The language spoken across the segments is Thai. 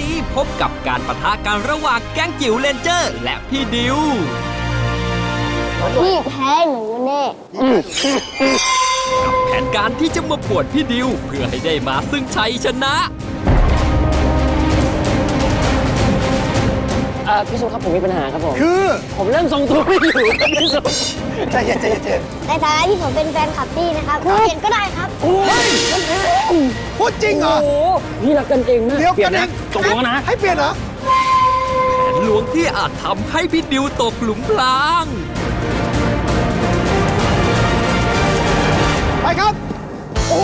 นี้พบกับการประทะกันระหว่างแก๊งจิ๋วเลนเจอร์ และพี่ดิว พี่แพ้หนูแน่ กับแผนการที่จะมาปวดพี่ดิว เพื่อให้ได้มาซึ่งชัยชนะ อ่อพี่ซุปครับผมมีปัญหาครับผม คือผมเริ่มทรงตัวไม่อยู่ครับพี่ซุปใจเย็นใจเย็นใจเย็นในฐานะที่ผมเป็นแฟนคลับพี่นะครับเปลี่ยนก็ได้ครับเฮ้ยพูดจริงเหรอโอ้โหพี่รักกันเองมากเดี๋ยวเปลี่ยกันนเอนะงตกลงกันนะ ให้เปลี่ยนเหรอแผนลวงที่อาจทำให้พี่ดิวตกหลุมพราง ไปครับ โอ้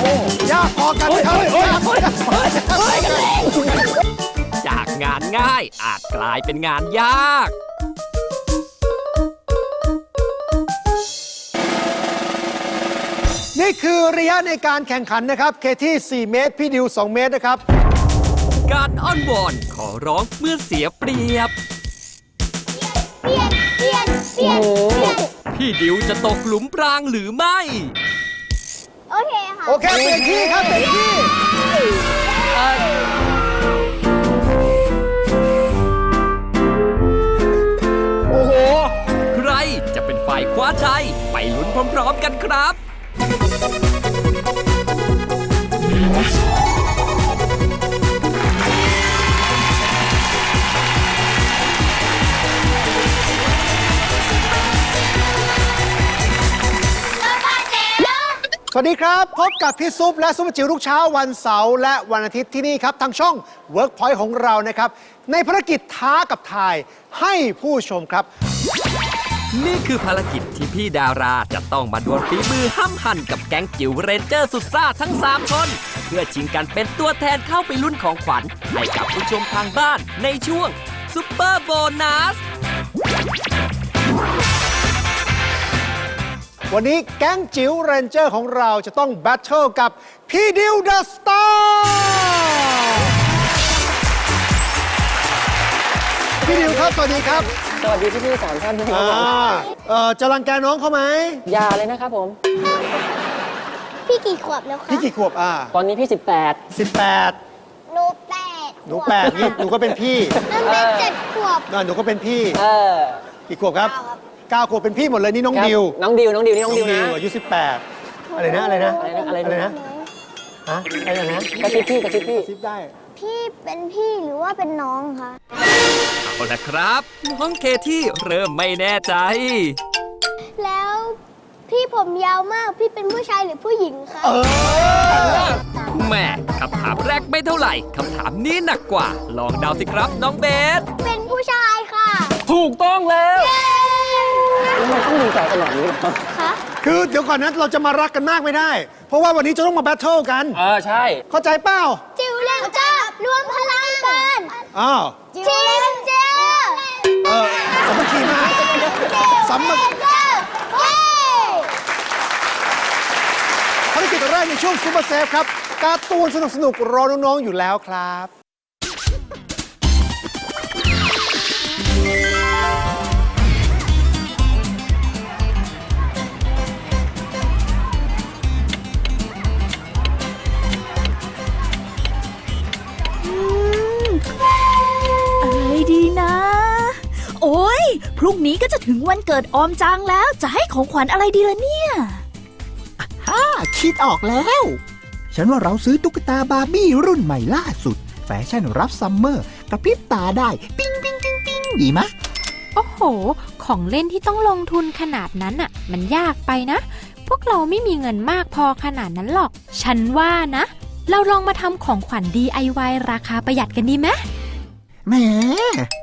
โอ้ยากพอกันครับ งานง่าย อาจกลายเป็นงานยาก นี่คือระยะในการแข่งขันนะครับ เคที่ 4 เมตร พี่ดิว 2 เมตรนะครับ การอ้อนวอนขอร้องเมื่อเสียเปรียบ เปลี่ยนเปลี่ยนเปลี่ยนเปลี่ยนพี่ดิวจะตกหลุมพรางหรือไม่ โอเคค่ะ โอเค เปลี่ยนที่ครับ เปลี่ยนที่โฝ่ายคว้าชัย ไปลุ้นพร้อมๆกันครับ สวัสดีครับ พบกับพี่ซุปและซุปเปอร์จิ๋วทุกเช้าวันเสาร์และวันอาทิตย์ที่นี่ครับ ทางช่อง Workpoint ของเรานะครับ ในภารกิจท้ากับทายให้ผู้ชมครับ นี่คือภารกิจที่พี่ดาราจะต้องมาดวลฝีมือห้ำหั่นกับแก๊งจิ๋วเรนเจอร์สุดซ่าทั้ง 3 คน เพื่อชิงกันเป็นตัวแทนเข้าไปลุ้นของขวัญ ให้กับผู้ชมทางบ้านในช่วงซุปเปอร์โบนัส วันนี้แก๊งจิ๋วเรนเจอร์ของเราจะต้องแบทเทิลกับพี่ดิวเดอะสตาร์พี่ดิวครับ สวัสดีครับ สวัสดีพี่พี่ๆสามท่านนะครับอ่าเอ่อจะรังแกน้องเขาไหมอย่าเลยนะครับผม พี่กี่ขวบแล้วคะพี่กี่ขวบอ่าตอนนี้พี่สิบแปดหนูแปดหนูแปดนี่หนูก็เป็นพี่นั่นเป็นเจ็ดขวบ อ่าหนูก็เป็นพี่18เออกี่ขวบครับเก้าครับ เก้าขวบเป็นพี่หมดเลยนี่น้องครับดิวน้องดิว น้องดิว นี่น้องดิวนะ อายุสิบแปดอะไรนะอะไรนะอะไรนะอะไรนะอะไรนะ ฮะอะไรนะกระซิบพี่กระซิบพี่ ซิบได้ พี่เป็นพี่หรือว่าเป็นน้องคะเอาละครับ น้องเคที่เริ่มไม่แน่ใจ แล้วพี่ผมยาวมากพี่เป็นผู้ชายหรือผู้หญิงคะเออแม่คำถามแรกไม่เท่าไหร่คำถามนี้หนักกว่า ลองเดาสิครับน้องเบส เป็นผู้ชายค่ะ ถูกต้องแล้วทำไมต้องดีใจขนาดนี้เหรอคะคือเดี๋ยวก่อนนั้นเราจะมารักกันมากไม่ได้ เพราะว่าวันนี้จะต้องมาแบทเทิลกัน เออ ใช่ เข้าใจเปล่าจิว เลนเจอร์รวมพลังกันอ้าวจิวเลนเจอร์เออสามัคคีมาสามัคเจอร์เย้ภารกิจแรกในช่วงซูเปอร์เซฟครับการ์ตูนสนุกๆรอน้องๆอยู่แล้วครับ งนี้ก็จะถึงวันเกิดออมจังแล้ว จะให้ของขวัญอะไรดีล่ะเนี่ยอ่าคิดออกแล้ว ฉันว่าเราซื้อตุ๊กตาบาร์บี้รุ่นใหม่ล่าสุด แฟชั่นรับซัมเมอร์ กระพริบตาได้ ปิ้งปิ้งปิ้งปิ้งดีมะ โอ้โห ของเล่นที่ต้องลงทุนขนาดนั้นอะมันยากไปนะ พวกเราไม่มีเงินมากพอขนาดนั้นหรอก ฉันว่านะ เราลองมาทำของขวัญ DIY ราคาประหยัดกันดีไหม แหม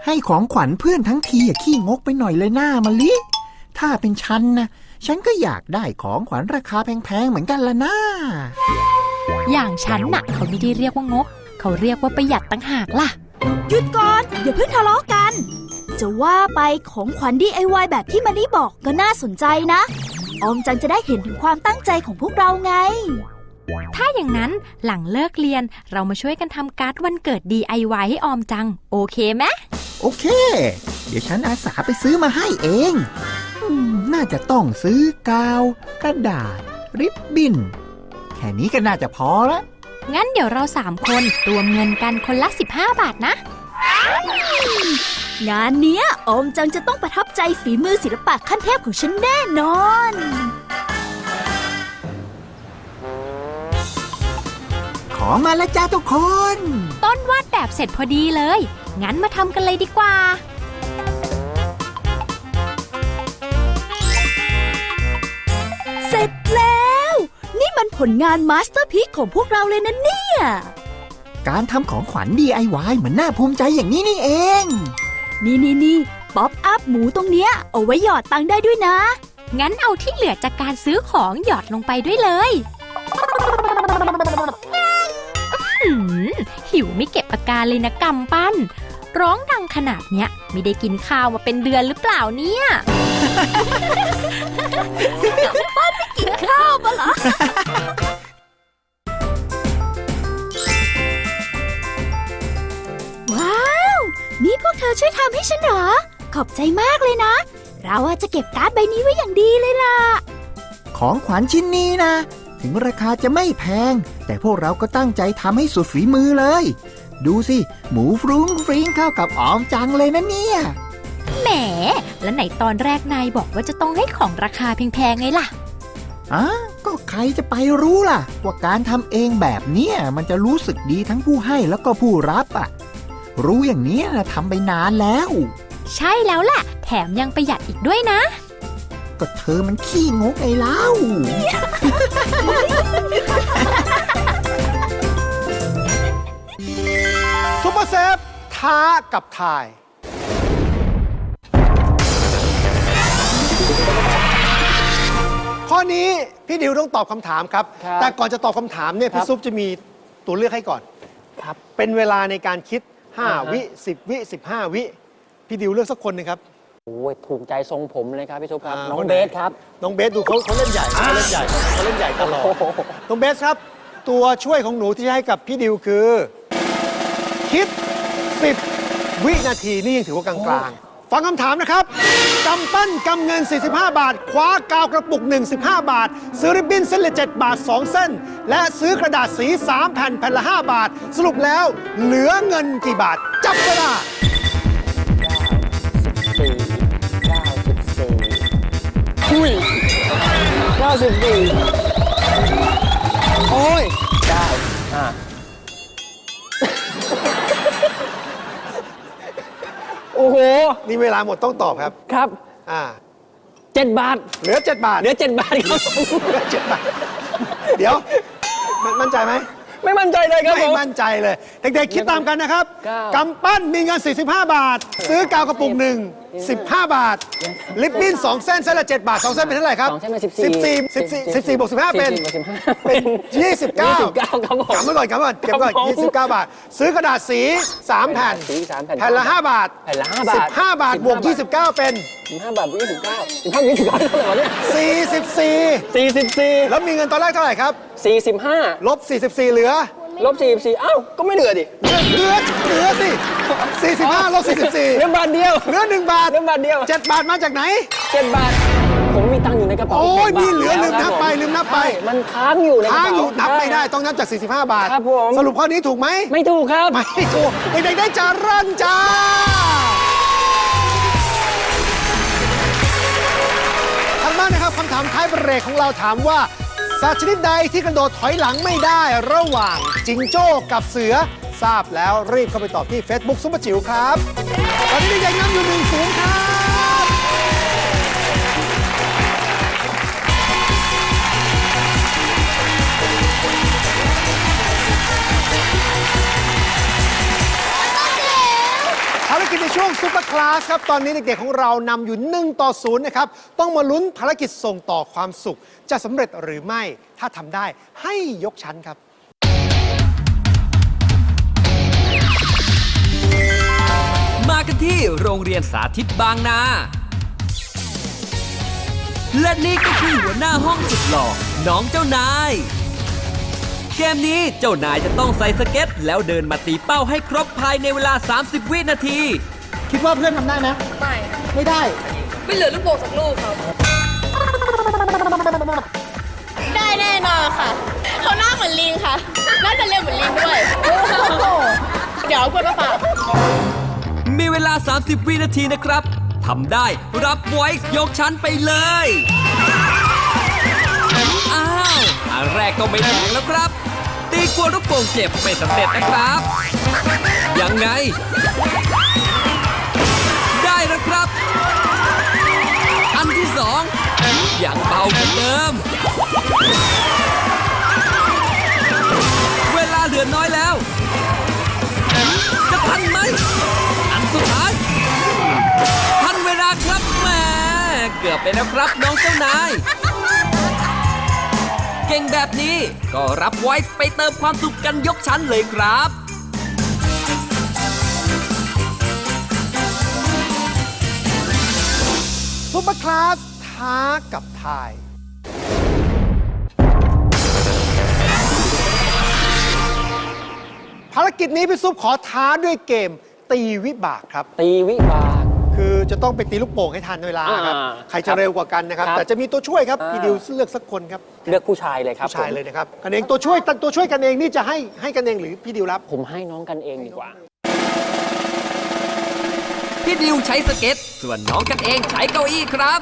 ให้ของขวัญเพื่อนทั้งทีอย่าขี้งกไปหน่อยเลยหน้ามะลิ ถ้าเป็นฉันนะ ฉันก็อยากได้ของขวัญราคาแพงๆเหมือนกันละนะอย่างฉันน่ะ เขาไม่ได้เรียกว่างก เขาเรียกว่าประหยัดตั้งหากล่ะ หยุดก่อน อย่าเพิ่งทะเลาะกัน จะว่าไปของขวัญ DIY แบบที่มันนี่บอกก็น่าสนใจนะ ออมจังจะได้เห็นถึงความตั้งใจของพวกเราไง ถ้าอย่างนั้นหลังเลิกเรียนเรามาช่วยกันทำการ์ดวันเกิด DIY ให้ออมจัง โอเคไหมโอเค เดี๋ยวฉันอาสาไปซื้อมาให้เองอืมน่าจะต้องซื้อกาว กระดาษ ริบบิ้น แค่นี้ก็น่าจะพอละ งั้นเดี๋ยวเราสามคนรวมเงินกันคนละ 15 บาทนะ งานเนี้ยออมจังจะต้องประทับใจฝีมือศิลปะขั้นเทพของฉันแน่นอน ของมาแล้วจ้าทุกคน ต้นวาดแบบเสร็จพอดีเลย งั้นมาทำกันเลยดีกว่า เสร็จแล้ว นี่มันผลงานมาสเตอร์พี e ของพวกเราเลยนะเนี่ย การทำของขวัญ DIY เหมือนน่าภูมิใจอย่างนี้นี่เอง นี่นี่นี่ป๊อปอัพหมูตรงเนี้ย เอาไว้หยอดตังค์ได้ด้วยนะ งั้นเอาที่เหลือจากการซื้อของหยอดลงไปด้วยเลยอื้อ หือหิวไม่เก็บอาการเลยนะกำปั้น ร้องดังขนาดเนี้ย ไม่ได้กินข้าวมาเป็นเดือนหรือเปล่าเนี่ยข้าวปะเหรอว้าว นี่พวกเธอช่วยทำให้ฉันเหรอ ขอบใจมากเลยนะ เราอะจะเก็บการ์ดใบนี้ไว้อย่างดีเลยล่ะ ของขวัญชิ้นนี้นะ ถึงราคาจะไม่แพง แต่พวกเราก็ตั้งใจทำให้สุดฝีมือเลย ดูสิ หมูฟรุ้งฟริ้งเข้ากับออมจังเลยนะเนี่ย แหม แล้วไหนตอนแรกนายบอกว่าจะต้องให้ของราคาแพงๆไงล่ะอะก็ใครจะไปรู้ล่ะ ว่าการทำเองแบบเนี้ยมันจะรู้สึกดีทั้งผู้ให้แล้วก็ผู้รับอะ รู้อย่างเนี้ยนะทำไปนานแล้ว ใช่แล้วแหละแถมยังประหยัดอีกด้วยนะ ก็เธอมันขี้งกไอ้เล่า ซุปเปอร์เซฟท้ากับทาย ข้อนี้พี่ดิวต้องตอบคำถามครับ ครับแต่ก่อนจะตอบคำถามเนี่ยครัพี่บซุปจะมีตัวเลือกให้ก่อนครับเป็นเวลาในการคิด อ่าฮะ5วิ 10 วิ 15 วิ พี่ดิวเลือกสักคนหนึ่งครับ โอ้ยถูกใจทรงผมเลยครับพี่ซุปครับ อ่าน้องคนไหน เบสครับ น้องเบสดูเขาเขาเล่นใหญ่เขาเล่นใหญ่เขาเล่นใหญ่ตลอดโอ้โห น้องเบสครับ ตัวช่วยของหนูที่ให้กับพี่ดิวคือ คิด 10 วินาทีนี่ยังถือว่ากลางๆ ฟังคำถามนะครับกำปั้นกำเงิน 45 บาท คว้ากาวกระปุก 1 15 บาท ซื้อริบบิ้นเส้นละ 7 บาท 2 เส้น และซื้อกระดาษสี 3 แผ่นแผ่นละ 5 บาท สรุปแล้วเหลือเงินกี่บาท จับเวลา อุ้ยเก้าสิบสี่โอ้ยเก้าอะโอ้โห นี่เวลาหมดต้องตอบครับ ครับ อ่า เจ็ดบาท เหลือ 7 บาทเหลือเจ็ดบาทครับเหลือ7บาท เดี๋ยวมันมั่นใจไหม ไม่มั่นใจเลยครับผไม่ม มั่นใจเลย เด็กๆ คิดตามกันนะครับ เก้า กำปั้นมีเงิน 45 บาท ซื้อกาวกระปุกหนึ่ง 15 บาท ลิปบิ้น2เส้นเส้นละ 7 บาท 2 เส้นเป็นเท่าไหร่ครับสองเส้นเป็น14 14 14 14บวก15 เป็น14บวก15เป็น 29 29ครับผมกำมาก่อนกำมาก่อนเก็บก่อนครับผม29 บาท ซื้อกระดาษสี 3 แผ่นสีสามแผ่นแผ่นละ 5 บาทแผ่นละ5บาท 15 บาทบวก15 29 เป็น สิบห้าบาทยี่สิบเก้าสิบห้ายี่สิบเก้าเท่าไหร่วะเนี่ย44 สี่สิบสี่แล้วมีเงินตอนแรกเท่าไหร่ครับ สี่สิบห้าลบ 44 เหลือ ลบสี่สิบสี่อ้าว ก็ไม่เหลือดิเหลือเหลือสิ45ลบเหลือ44บาทเดียวเหลือ1บาทเหลือบาทเดียว7บาทมาจากไหนเจ็ดบาท ผมมีตังค์อยู่ในกระเป๋าโอ้ยจ็ดบาทมีเหลือแวลืมนับไปครับผลืมนับไปใช่มันค้างอยู่ในกระค้างเป๋าอยู่นับไม่ได้ใช่ต้องนับจาก 45 บาท ครับผม สรุปข้อนี้ถูกไหม ไม่ถูกครับ ไม่ถูกเด็กๆได้จารันจ้าทางบ้านนะครับคำถามท้ายเบรกของเราถามว่า สัตว์ชนิดใดที่กระโดดถอยหลังไม่ได้ระหว่างจิงโจ้กับเสือ ทราบแล้วรีบเข้าไปตอบที่ Facebook ซุปเปอร์จิ๋วครับ ตอนนี้เด็กๆนำอยู่หนึ่งศูนย์ครับ กิจในช่วงซุปเปอร์คลาสครับ ตอนนี้เด็กๆของเรานำอยู่ 1 ต่อ0นะครับ ต้องมาลุ้นภารกิจส่งต่อความสุข จะสำเร็จหรือไม่ ถ้าทำได้ให้ยกชั้นครับ มากันที่โรงเรียนสาธิตบางนา และนี่ก็คือหัวหน้าห้องสุดหล่อน้องเจ้านาย เกมนี้เจ้านายจะต้องใส่สเก็ต แล้วเดินมาตีเป้าให้ครบภายในเวลา 30 วินาที คิดว่าเพื่อนทำได้ไหมไม่ไม่ได้ ไม่เหลือลูกโป่งสักลูกครับ ได้แน่นอนค่ะ เขาหน้าเหมือนลิงค่ะ น่าจะทันเร็วเหมือนลิงด้วย เดี๋ยวเอากล้วยมาฝากมีเวลา 30 วินาทีนะครับทำได้รับไว้ยกชั้นไปเลยอ้า วอันแรกก็ไม่แรงแล้วครับ ตีกลัวลูกโป่งเจ็บไม่สำเร็จนะครับ ยังไง ได้แล้วครับ อันที่สองอยังเบาเหมือนเดิม เวลาเหลือน้อยแล้ว จะทันไหม อันสุดท้าย ทันเวลาครับแหมเกือบไปแล้วครับน้องเจ้านาย เก่งแบบนี้ ก็รับไว้ไปเติมความสุขกันยกชั้นเลยครับซุปเปอร์คลาสท้ากับทาย ภารกิจนี้พี่ซุปขอท้าด้วยเกมตีวิบากครับ ตีวิบาก คือจะต้องไปตีลูกโป่งให้ทันเวลาครับ อ่าใครจะเร็วกว่ากันนะครับ ครับแต่จะมีตัวช่วยครับ อ่า พี่ดิวเลือกสักคนครับเลือกผู้ชายเลยครับผู้ชายเลยนะครับกันเองตัวช่วยตัวช่วยกันเองนี่จะให้ให้กันเองหรือพี่ดิวรับผมให้น้องกันเองดีกว่า พี่ดิวใช้สเก็ต ส่วนน้องกันเองใช้เก้าอี้ครับ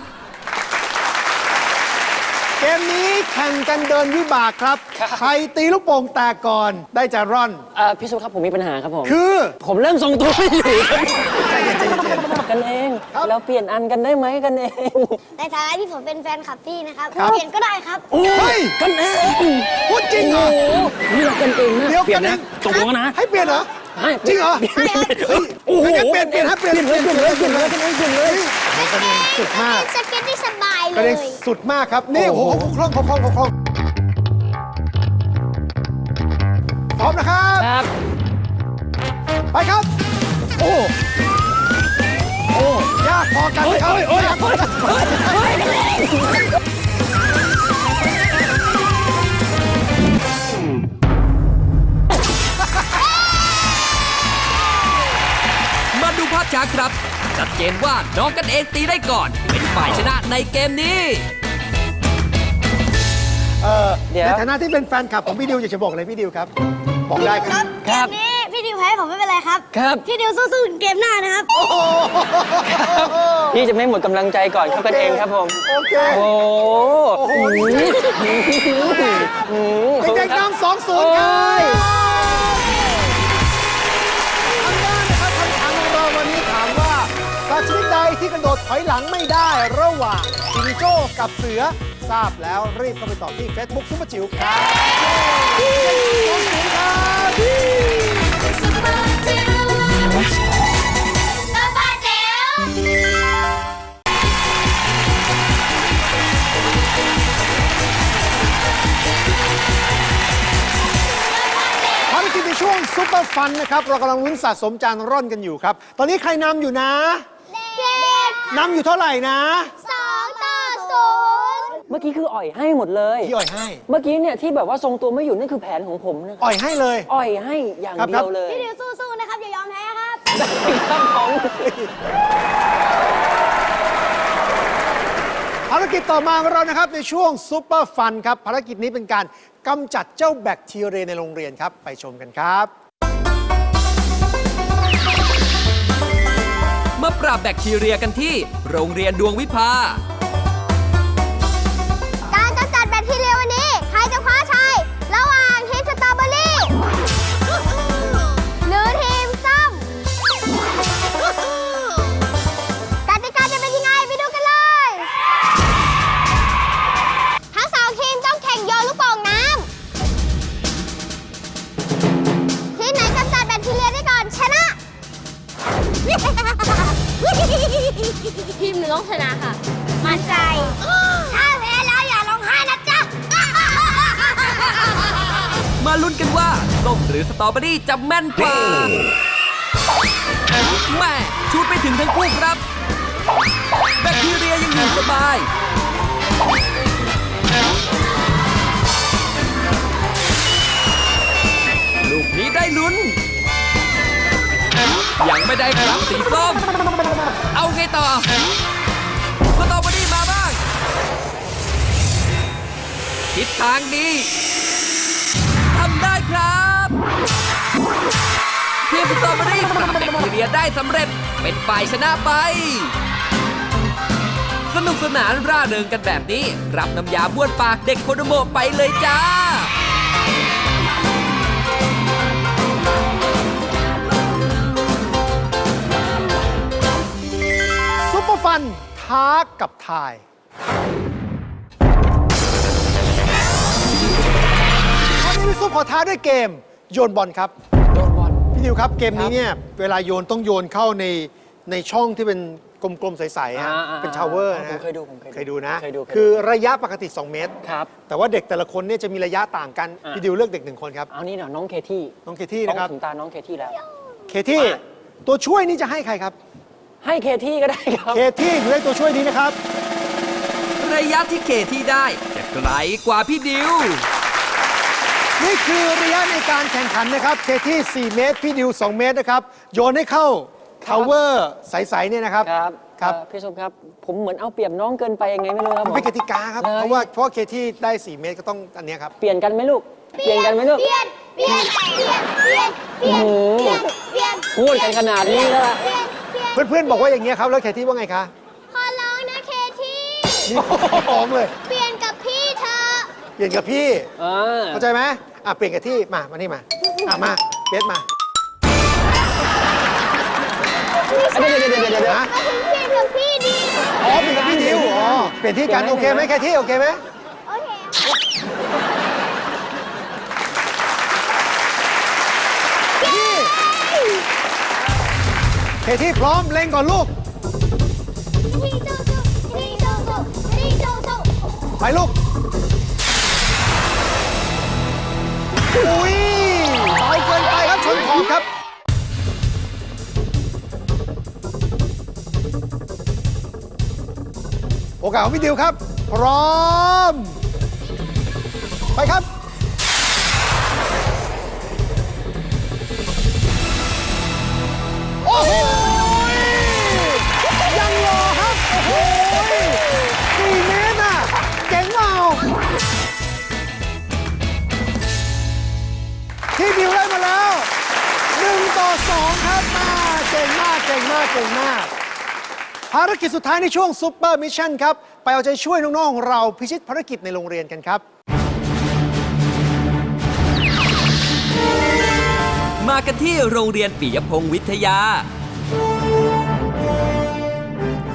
เกมนี้แข่งกันเดินวิบากครับครับ ใครตีลูกโป่งแตกก่อนได้จะร่อน เอ่อพี่ซุปครับผมมีปัญหาครับผม คือผมเริ่มทรงตัวไม่อยู่ครับใจเย็นใจเย็นใจเย็น กันเองครับแล้วเปลี่ยนอันกันได้ไหมกันเอง ในฐานะที่ผมเป็นแฟนคลับพี่นะครับครับ เปลี่ยนก็ได้ครับเฮ้ย กันเองพูดจริงเหรอ นี่เรากันเองนะเดี๋ยวเปลี่ยนกันเอนะงตกลงกันนะให้เปลี่ยนเหรอ ให้จริงเหรอเปลี่ยนเฮ้ยโอ้โหเปลี่ยนเปลี่ยนให้เปลี่ยนเปลี่ยนเลยเปลี่ยนเลยเปลี่ยนเลยเปลี่ยนเลยเปลี่ยนเลยโอ้กันเองสุดมาก สเก็ตได้สบาย เลกันเองย สุดมากครับ นี่โอ้โหเขาคล่องเขาคล่องเขาคล่องพร้อมนะครับ ครับ ไปครับ โอ้โอ้ยากพอกันไหมครับโอ้ยโอ้ยยากพอกันมาดูภาพช้าครับ ชัดเจนว่าน้องกันเองตีได้ก่อน เป็นฝ่ายชนะในเกมนี้ เออเดี๋ยว ในฐานะที่เป็นแฟนคลับของพี่ดิวอยากจะบอกอะไรพี่ดิวครับ บอกได้ครับคเกรับมนี้พี่ดิวแพ้ผมไม่เป็นไรครับ ครับ พี่ดิวสู้ๆเกมหน้านะครับ พี่จะไม่หมดกำลังใจก่อนครับกันเองครับผม โอเค โอ้โอ้โหอืมเด็กๆนำสองศูนย์ครับ อยหลังไม่ได้ระหว่างจิงโจ้กับเสือทราบแล้วรีบเข้าไปตอบที่ Facebook ซุปเปอร์จิ๋วครับสองศูนย์ครับภารกิจในช่วงซุปเปอร์ฟันนะครับ เรากำลังลุ้นสะสมจานร่อนกันอยู่ครับ ตอนนี้ใครนำอยู่นะเด็ก นำอยู่เท่าไหร่นะ สองต่อศูนย์เมื่อกี้คืออ่อยให้หมดเลย พี่อ่อยให้ เมื่อกี้เนี่ยที่แบบว่าทรงตัวไม่อยู่นั่นคือแผนของผมนะครับอ่อยให้เลย อ่อยให้อย่างครับเดียวเลยพี่ดิวสู้ๆนะครับ อย่ายอมแพ้ครับ ครับผมภารกิจต่อมาของเรานะครับในช่วงซุปเปอร์ฟันครับ ภารกิจนี้เป็นการกำจัดเจ้าแบคทีเรียในโรงเรียนครับ ไปชมกันครับ มาปราบแบคทีเรียกันที่โรงเรียนดวงวิภา ทีมหนึ่งต้องชนะค่ะ มั่นใจ ถ้าแพ้แล้วอย่าร้องไห้นะจ๊ะ มาลุ้นกันว่าส้มหรือสตรอเบอรี่จะแม่นกว่าแม่ชูดไปถึงทั้งคู่ครับ แบคทีเรียยังอยู่สบายลูกนี้ได้ลุ้น ยังไม่ได้ครับสีส้ม เอาไงต่อสตรอเบอรี่มาบ้าง ทิศทางดีทำได้ครับสตรอเบอรี่ปราบแบคทีเรียได้สำเร็จเป็นฝ่ายชนะไป สนุกสนานร่าเริงกันแบบนี้ รับน้ำยาบ้วนปากเด็กโคโดโมไปเลยจ้า ปเปอร์ฟันท้ากับทายตอนนี้พี่ซุปขอท้าด้วยเกมโยนบอลครับ โดนบอล พี่ดิวครับเกมนี้เนี่ยเวลาโยนต้องโยนเข้าในในช่องที่เป็นกลมๆใสๆอะอ่าอ่าเป็นชาวเวอร์อ่านะผมเคยดูผมเคยดูเคยดูนะ เคยดูเคยดู คือระยะปกติ 2 เมตร ครับ แต่ว่าเด็กแต่ละคนเนี่ยจะมีระยะต่างกัน อ่า พี่ดิวเลือกเด็กหนึ่งคนครับ เอานี่หน่อยน้องเคที่น้องเคที่ต้องนะครับถึงตาน้องเคที่แล้ว เคที่ตัวช่วยนี่จะให้ใครครับ ให้เคที่ก็ได้ครับ เคที่หนูได้ตัวช่วยนี้นะครับ ระยะที่เคที่ได้จะไกลกว่าพี่ดิว นี่คือระยะในการแข่งขันนะครับ เคที่ 4 เมตร พี่ดิว 2 เมตรนะครับ โยนให้เข้าทาวเวอร์ใสๆเนี่ยนะครับ ครับครับ เอ่อพี่สุครับ ผมเหมือนเอาเปรียบน้องเกินไปยังไงไม่รู้ครับมันผมเป็นกติกาครับ เลย เพราะว่าเพราะว่าเคที่ได้ 4 เมตรก็ต้องอันเนี้ยครับ เปลี่ยนกันไหมลูก เปลี่ยนกันไหมลูก เปลี่ยน เปลี่ยน เปลี่ยน เปลี่ยน เปลี่ยนโอ้โหเปลี่ยน พูดกันขนาดนี้แล้วล่ะ เปลี่ยน เปลี่ยนเพื่อนๆบอกว่าอย่างเงี้ยครับแล้วเคที่ว่าไงคะขอร้องนะเคที่นี่ฟ้องเลย เปลี่ยนกับพี่เธอะเปลี่ยนกับพี่อ่าเข้าใจไหมอะเปลี่ยนกับที่มามานี่มาอะมาเบสมาเดี๋ยวเดี๋ยวเดี๋ยวเดี๋ยวเดี๋ยวนะมาถึงเปลี่ยนกับพี่ดีอ๋อเปลี่ยนกับพี่ดิวอ๋อเปลี่ยนที่กันโอเคไหมแค่ที่โอเคไหม เคที่พร้อมเล็งก่อนลูกพี่โจโจพี่โจโจพี่โจโจไปลูก อุ้ยเบาเกินไปครับชนขอบครับ โอกาสของพี่ดิวครับ พร้อม ไปครับ โอ้โห ก่งมากเก่งมากเก่งมาก ภารกิจสุดท้ายในช่วงซุปเปอร์มิชชั่นครับ ไปเอาใจช่วยน้องๆของเราพิชิตภารกิจในโรงเรียนกันครับ มากันที่โรงเรียนปิยพงศ์วิทยา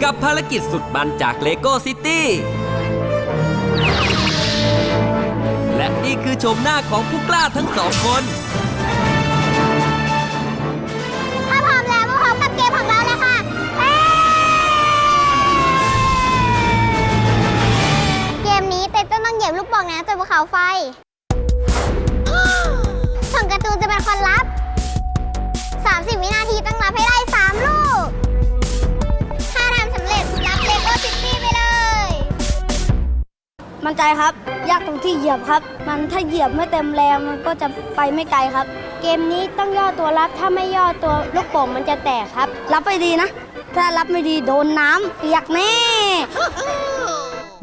กับภารกิจสุดมันจากเลโก้ซิตี้และนี่คือชมหน้าของผู้กล้าทั้งสองคน ครับ ยากตรงที่เหยียบครับ มันถ้าเหยียบไม่เต็มแรงมันก็จะไปไม่ไกลครับ เกมนี้ต้องย่อตัวรับถ้าไม่ย่อตัวลูกโป่งมันจะแตกครับ รับไปดีนะ ถ้ารับไม่ดีโดนน้ำเปียกแน่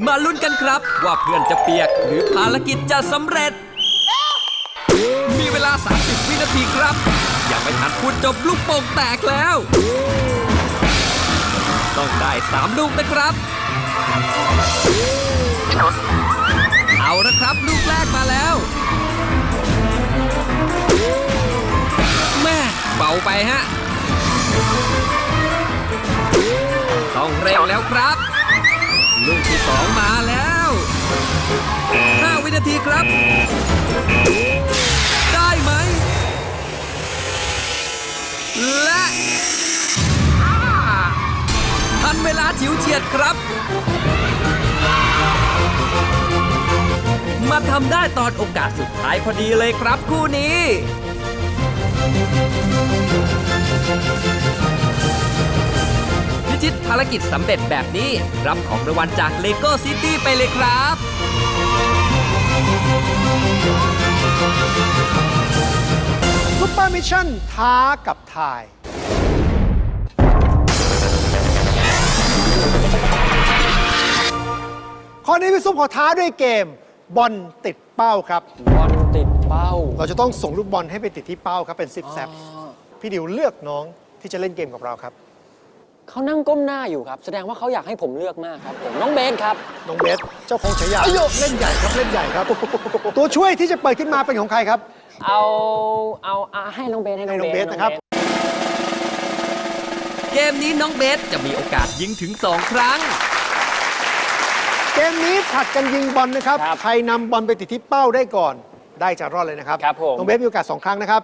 มาลุ้นกันครับ ว่าเพื่อนจะเปียก หรือภารกิจจะสำเร็จ มีเวลา 30 วินาทีครับ ยังไม่ทันพูดจบลูกโป่งแตกแล้ว ต้องได้ 3 ลูกนะครับ เอาละครับ ลูกแรกมาแล้ว แม่เบาไปฮะ ต้องเร็วแล้วครับ ลูกที่สองมาแล้ว 5 วินาทีครับ ได้ไหม และทันเวลาฉิวเฉียดครับ มาทำได้ตอนโอกาสสุดท้ายพอดีเลยครับคู่นี้พิชิตภารกิจสำเร็จแบบนี้ รับของรางวัลจาก LEGO City ไปเลยครับ ซุปเปอร์มิชชั่นท้ากับทาย ข้อนี้พี่ซุปขอท้าด้วยเกม บอลติดเป้าครับ บอลติดเป้าเราจะต้องส่งลูกบอลให้ไปติดที่เป้าครับเป็น10แซบพี่ดิวเลือกน้องที่จะเล่นเกมกับเราครับ เขานั่งก้มหน้าอยู่ครับ แสดงว่าเขาอยากให้ผมเลือกมากครับผมน้องเบสครับ น้องเบสเจ้าของฉายาเล่นใหญ่ครับเล่นใหญ่ครับ ตัวช่วยที่จะเปิดขึ้นมาเป็นของใครครับ เอาเอาเอาให้น้องเบสให้น้องให้น้องเบสนะครับ เกมนี้น้องเบสจะมีโอกาสยิงถึง 2 ครั้ง เกมนี้ผลัดกันยิงบอลนะครับใครนำบอลไปติดที่เป้าได้ก่อน ได้จะรอดเลยนะครับ ครับผม น้องเบสมีโอกาสสองครั้งนะครับ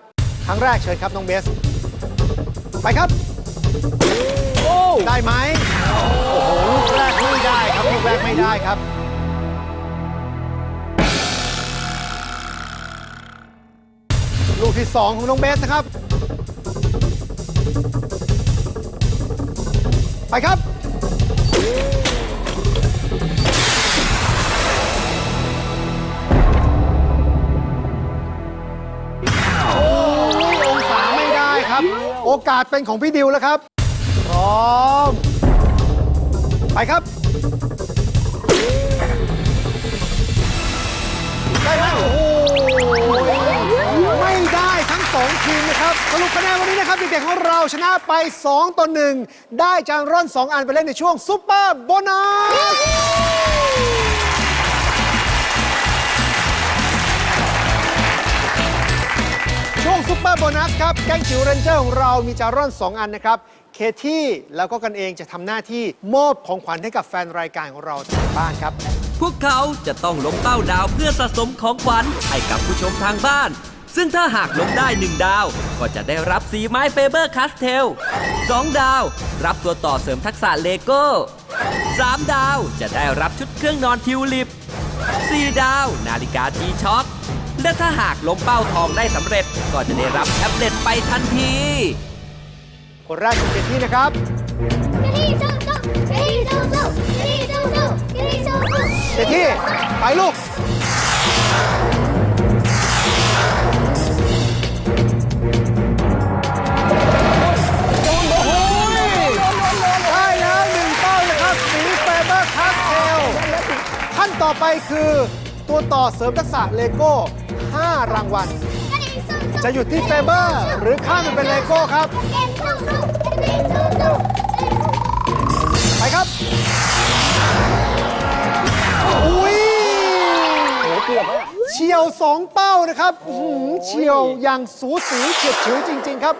ครั้งแรกเชิญครับน้องเบส ไปครับได้ไหมโอ้โหลูกแรกไม่ได้ครับลูกแรกไม่ได้ครับ ลูกที่สองของน้องเบสนะครับ ไปครับ โอกาสเป็นของพี่ดิวแล้วครับ พร้อม ไปครับ ได้ไหมโอ้โหไม่ได้ทั้งสองทีมนะครับ สรุปคะแนนวันนี้นะครับเด็กๆของเราชนะไป 2 ต่อ 1 ได้จานร่อน 2 อันไปเล่นในช่วงซุปเปอร์โบนัส วงซุปเปอร์โบนัสครับ แก๊งจิ๋วเรนเจอร์ของเรามีจารอน 2 อันนะครับ เคที่แล้วก็กันเองจะทำหน้าที่มอบของขวัญให้กับแฟนรายการของเราทางบ้านครับ พวกเขาจะต้องลงเป้าดาวเพื่อสะสมของขวัญให้กับผู้ชมทางบ้าน ซึ่งถ้าหากลงได้หนึ่งดาว ก็จะได้รับสีไม้เฟเบอร์คัสเทลสองดาว รับตัวต่อเสริมทักษะเลโก้สามดาวจะได้รับชุดเครื่องนอนทิวลิปสี่ดาว นาฬิกาจีช็อค และถ้าหากล้มเป้าทองได้สำเร็จ ก็จะได้รับแท็บเล็ตไปทันที คนแรกคือเคที่นะครับเคที่ไปลูก ได้แล้วหนึ่งเป้านะครับสีเฟเบอร์คาสเทลขั้นต่อไปคือตัวต่อเสริมทักษะเลโก้ 5 รางวัล จะหยุดที่เฟเบอร์หรือข้ามมันเป็นเลโก้ครับ ไปครับ อุ้ยเฉียวสองเป้านะครับหือเฉียวอย่างสูสีเฉียดฉิวจริง ๆ ครับ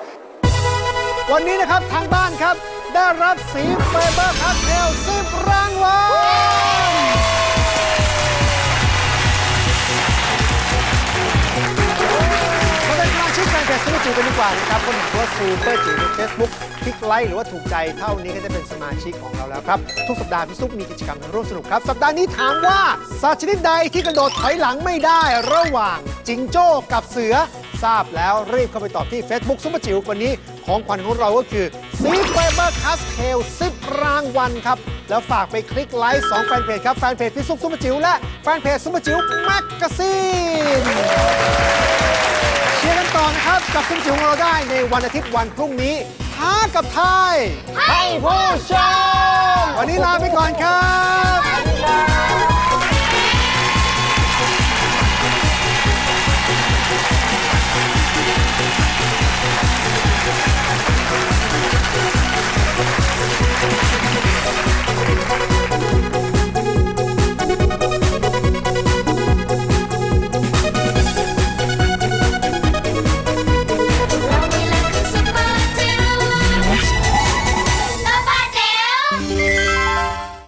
วันนี้นะครับทางบ้านครับ ได้รับสีเฟเบอร์คัสเทลสิบรางวัล จิ๋วกันดีกว่านะครับคนหาว่าซูเปอร์จิ๋วใน Facebook คลิกไลค์หรือว่าถูกใจเท่านี้ก็จะเป็นสมาชิกของเราแล้วครับ ทุกสัปดาห์พี่ซุปมีกิจกรรมร่วมสนุกครับ สัปดาห์นี้ถามว่าสัตว์ชนิดใดที่กระโดดถอยหลังไม่ได้ ระหว่างจิงโจ้กับเสือทราบแล้วรีบเข้าไปตอบที่ Facebook ซุปเปอร์จิ๋ววันนี้ของขวัญของเราก็คือซีเฟเบอร์คัสเทล10รางวัลครับ แล้วฝากไปคลิกไลค์2แฟนเพจครับ แฟนเพจพี่ซุปซุปเปอร์จิ๋วและแฟนเพจซุปเปอร์จิ๋วแมกกาซีน กันต่อนะครับ กับซุปเปอร์จิ๋วของเราได้ในวันอาทิตย์วันพรุ่งนี้ท้ากับทายให้ผู้ชม วันนี้ลาไปก่อนครับ